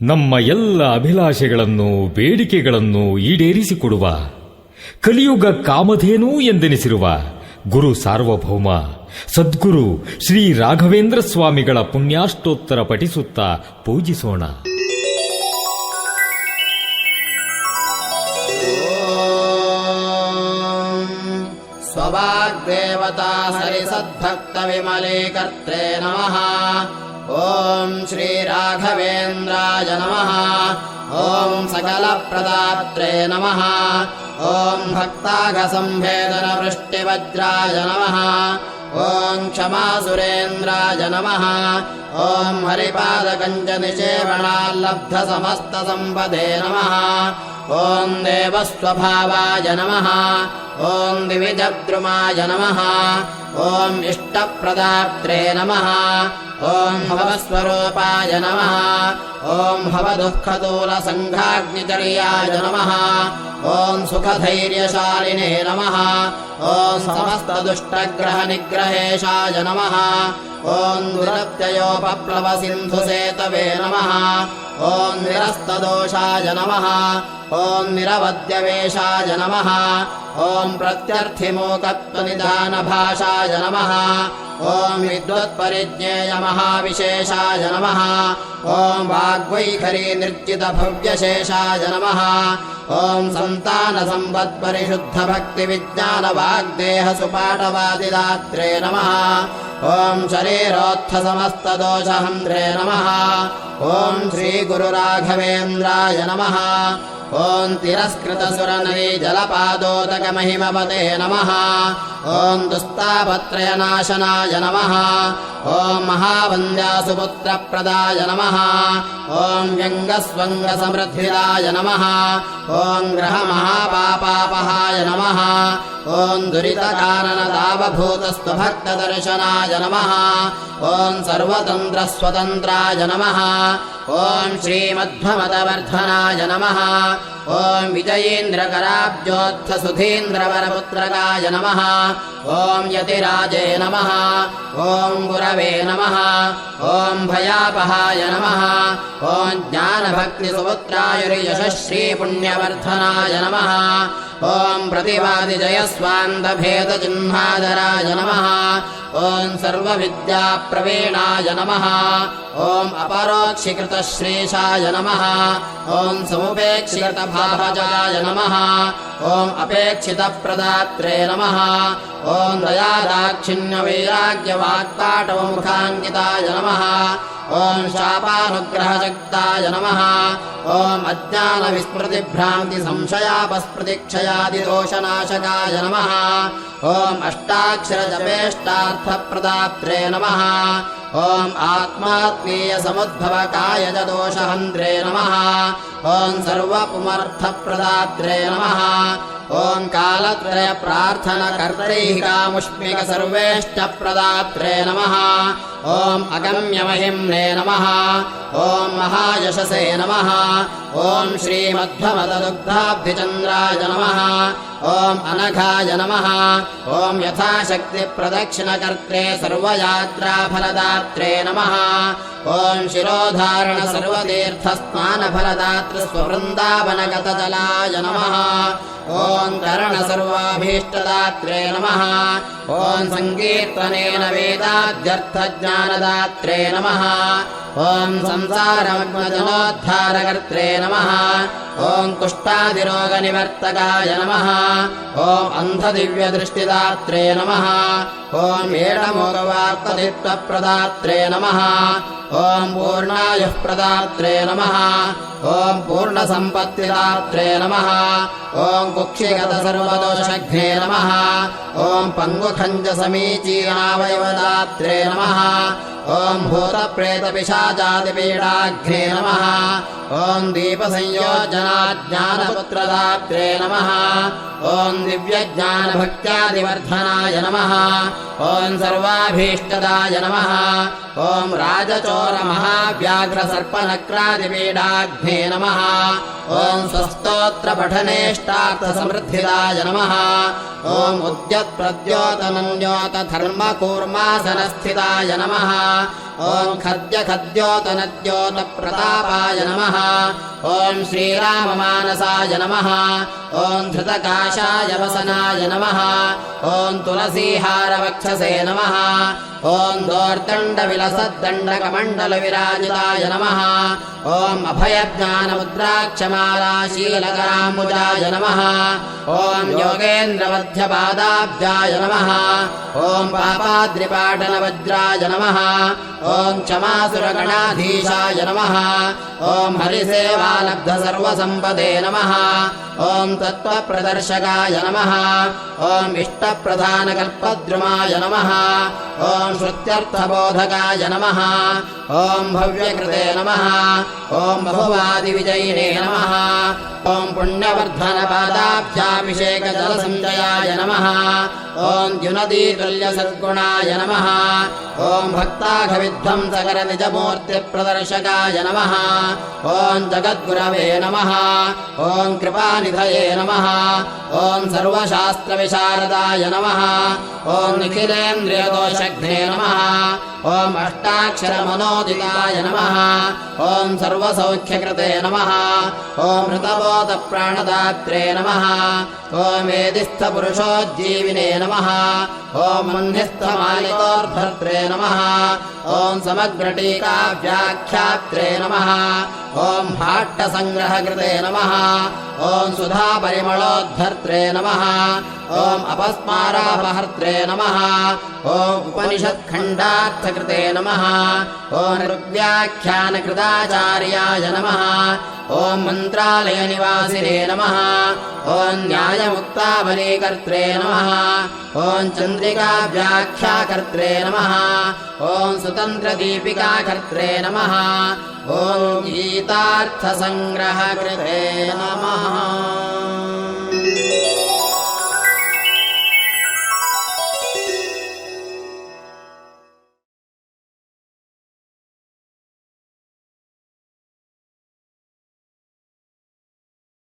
ನಮ್ಮ ಎಲ್ಲ ಅಭಿಲಾಷೆಗಳನ್ನು, ಬೇಡಿಕೆಗಳನ್ನು ಈಡೇರಿಸಿಕೊಡುವ. ಕಲಿಯುಗ ಕಾಮಧೇನು ಎಂದೆನಿಸಿರುವ ಗುರು ಸಾರ್ವಭೌಮ, ಸದ್ಗುರು ಶ್ರೀ ರಾಘವೇಂದ್ರ ಸ್ವಾಮಿಗಳ ಪುಣ್ಯಾಷ್ಟೋತ್ತರ ಪಠಿಸುತ್ತಾ ಪೂಜಿಸೋಣ. ಸ್ವಭಾಗ್ದೇವತಾ ಸರಿ ಸದ್ಭಕ್ತ ಕರ್ತೇ ನಮಃ. श्रीराघवेन्द्राय नमः। ॐ सकलप्रदात्रे नमः। ॐ भक्ताघसम्भेदनवृष्टिवज्राय नमः। ॐ क्षमासुरेन्द्राय नमः। ॐ हरिपादकञ्चनिषेवणाल्लब्धसमस्तसम्पदे नमः। ॐ देवस्वभावाय नमः। ॐ द्विजद्रुमाय नमः ॐ इष्टप्रदात्रे नमः। ॐ भवस्वरूपाय नमः। ॐ भवदुःखदूरसङ्घाग्निचर्याय नमः। ॐ सुखधैर्यशालिने नमः। ॐ समस्तदुष्टग्रहनिग्रहेशाय नमः। ॐ दुरत्ययोपप्लवसिन्धुसेतवे नमः ॐ निरस्तदोषाय नमः। ॐ निरवद्यवेशाय नमः। ॐ प्रत्यर्थिमोकत्वनिदानभाषाय नमः। ॐ विद्वत्परिज्ञेयमहाविशेषाय नमः। ॐ वाग्वैखरी निर्जितभव्यशेषाय नमः। ॐ सन्तानसम्पत्परिशुद्धभक्तिविज्ञानवाग्देहसुपाठवादिदात्रे नमः ॐ शरीरोत्थसमस्तदोषहन्ध्रे नमः। ॐ श्रीगुरुराघवेन्द्राय नमः। ॐ तिरस्कृतसुरनरी जलपादोदकमहिमपते नमः। ॐ दुस्तापत्रयनाशनाय नमः। ॐ महावन्द्यासुपुत्रप्रदाय नमः। ॐ व्यङ्गस्वङ्गसमृद्धिराय नमः। ॐ ग्रहमहापापापहाय नमः ॐ दुरितकाननदावभूतस्त्वभक्तदर्शनाय नमः। ॐ सर्वतन्त्रस्वतन्त्राय नमः। ॐ श्रीमध्वमतवर्धनाय नमः। ॐ विजयेन्द्रकराब्जोत्थसुधीन्द्रवरपुत्रकाय नमः। ॐ यतिराजे नमः। ॐ गुरवे नमः। ॐ भयापहाय नमः। ॐ ज्ञानभक्तिसुपुत्रायुर्यशश्रीपुण्यवर्धनाय नमः। ॐ प्रतिवादिजयस्वान्तभेदचिह्नादराय नमः। ॐ सर्वविद्याप्रवीणाय नमः। ॐ अपरोक्षिकृतश्रीशाय नमः। ॐ समुपेक्षिकृतभावजाय नमः। ॐ अपेक्षितप्रदात्रे नमः ॐ दयादाक्षिण्यवैराग्यवाक्ताटवमुखाङ्किताय नमः। ॐ शापानुग्रहशक्ताय नमः। ॐ अज्ञानविस्मृतिभ्रान्तिसंशयापस्मृतिक्षयादिदोषनाशकाय नमः। ॐ अष्टाक्षरजपेष्टार्थप्रदात्रे नमः च दोषहन्त्रे नमः। ॐ सर्वपुमर्थप्रदात्रे नमः। ॐ कालत्रयप्रार्थनकर्तैकामुष्मिक सर्वेष्टप्रदात्रे नमः। ॐ अगम्यमहिम्ने नमः। ॐ महायशसे नमः। ॐ श्रीमध्वमददुग्धाब्धिचन्द्राय नमः ॐ अनघाय नमः। ॐ यथाशक्तिप्रदक्षिणकर्त्रे सर्वयात्राफलदात्रे नमः। ॐ शिरोधारण सर्वतीर्थस्नानफलदात्र स्ववृन्दावनगतजलाय नमः। ॐ करणसर्वाभीष्टदात्रे नमः। ॐ सङ्कीर्तनेन वेदाद्यर्थज्ञानदात्रे नमः। ॐ संसारमग्नजनोद्धारकर्त्रे नमः। ॐ कुष्ठादिरोगनिवर्तकाय नमः ॐ अन्धदिव्यदृष्टिदात्रे नमः। ॐ एडमोगवाक्पदित्वप्रदात्रे नमः। ॐ पूर्णायुः प्रदात्रे नमः ॐ पूर्णसम्पत्तिदात्रे नमः। ॐ कुक्षिगतसर्वदोषघ्ने नमः। ॐ पङ्गुखञ्जसमीचीनावयवदात्रे नमः। ॐ भूतप्रेतपिशाचादिपीडाघ्ने नमः। ॐ दीपसंयोजनाज्ञानपुत्रदात्रे नमः। ॐ दिव्यज्ञानभक्त्यादिवर्धनाय नमः। ॐ सर्वाभीष्टदाय नमः। ॐ राजचोरमहाव्याघ्रसर्पनक्रादिपीडाघ्ने नमः ॐ स्वस्तोत्रपठनेष्टार्थसमृद्धिदाय नमः ॐ उद्यत्प्रद्योतनन्योतधर्मकूर्मासनस्थिताय नमः ॐ खद्यखद्योतनद्योतप्रतापाय नमः ॐ श्रीराममानसाय नमः ॐ धृतकाशाय वसनाय नमः ॐ तुलसीहारवक्षसे नमः ॐ दोर्दण्डविलसद्दण्डकमण्डलविराजिताय नमः ॐ अभयज्ञानमुद्राक्षमालाशीलकराम्बुजाय नमः ॐ योगेन्द्रमध्यपादाब्जाय नमः ॐ पापाद्रिपाटनवज्राय नमः ॐ क्षमासुरगणाधीशाय नमः ॐ हरिसेवालब्धसर्वसम्पदे नमः ॐ तत्त्वप्रदर्शकाय नमः ॐ इष्टप्रधानकल्पद्रुमाय नमः ॐ श्रुत्यर्थबोधकाय नमः ॐ भव्यकृते नमः ॐ बहुवादिविजयिने नमः ॐ पुण्यवर्धनपादाब्जाभिषेकजलसञ्जयाय नमः। ॐ द्युनदीतुल्यसद्गुणाय नमः। ॐ भक्ताघविध्वंसकरनिजमूर्तिप्रदर्शकाय नमः। ॐ जगद्गुरवे नमः। ॐ कृपानिधये नमः। ॐ सर्वशास्त्रविशारदाय नमः। ॐ निखिलेन्द्रियदोषघ्ने नमः ॐ अष्टाक्षरमनोदिताय नमः। ॐ सर्वसौख्यकृते नमः। ॐ ऋतबोधप्राणदात्रे नमः। ॐ वेदिस्थपुरुषोज्जीविने नमः। ॐ मन्यस्थमालिकोर्धर्त्रे नमः। ॐ समग्रटीकाव्याख्यात्रे नमः। ॐ भाट्टसङ्ग्रहकृते नमः। ॐ सुधापरिमळोद्धर्त्रे नमः। ॐ अपस्मारापहर्त्रे नमः नमः। ॐ ऋग्व्याख्यानकृताचार्याय नमः। ॐ मन्त्रालयनिवासिने नमः। ॐ न्यायमुक्तावलीकर्त्रे नमः। ॐ चन्द्रिकाव्याख्याकर्त्रे नमः। ॐ सुतन्त्रदीपिकाकर्त्रे नमः। ॐ गीतार्थसङ्ग्रहकृते नमः